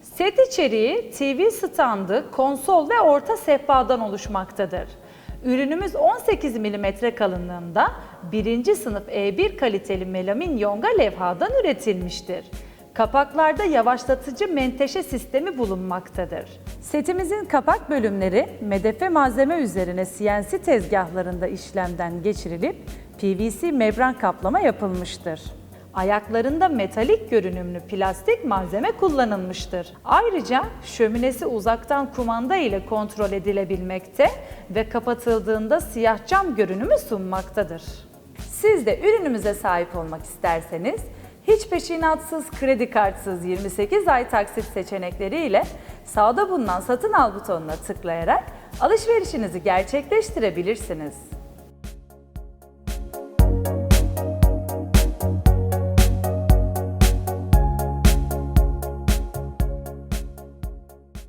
Set içeriği TV standı, konsol ve orta sehpadan oluşmaktadır. Ürünümüz 18 mm kalınlığında birinci sınıf E1 kaliteli melamin yonga levhadan üretilmiştir. Kapaklarda yavaşlatıcı menteşe sistemi bulunmaktadır. Setimizin kapak bölümleri medefe malzeme üzerine CNC tezgahlarında işlemden geçirilip PVC membran kaplama yapılmıştır. Ayaklarında metalik görünümlü plastik malzeme kullanılmıştır. Ayrıca şöminesi uzaktan kumanda ile kontrol edilebilmekte ve kapatıldığında siyah cam görünümü sunmaktadır. Siz de ürünümüze sahip olmak isterseniz hiç peşinatsız, kredi kartsız 28 ay taksit seçenekleriyle sağda bulunan satın al butonuna tıklayarak alışverişinizi gerçekleştirebilirsiniz.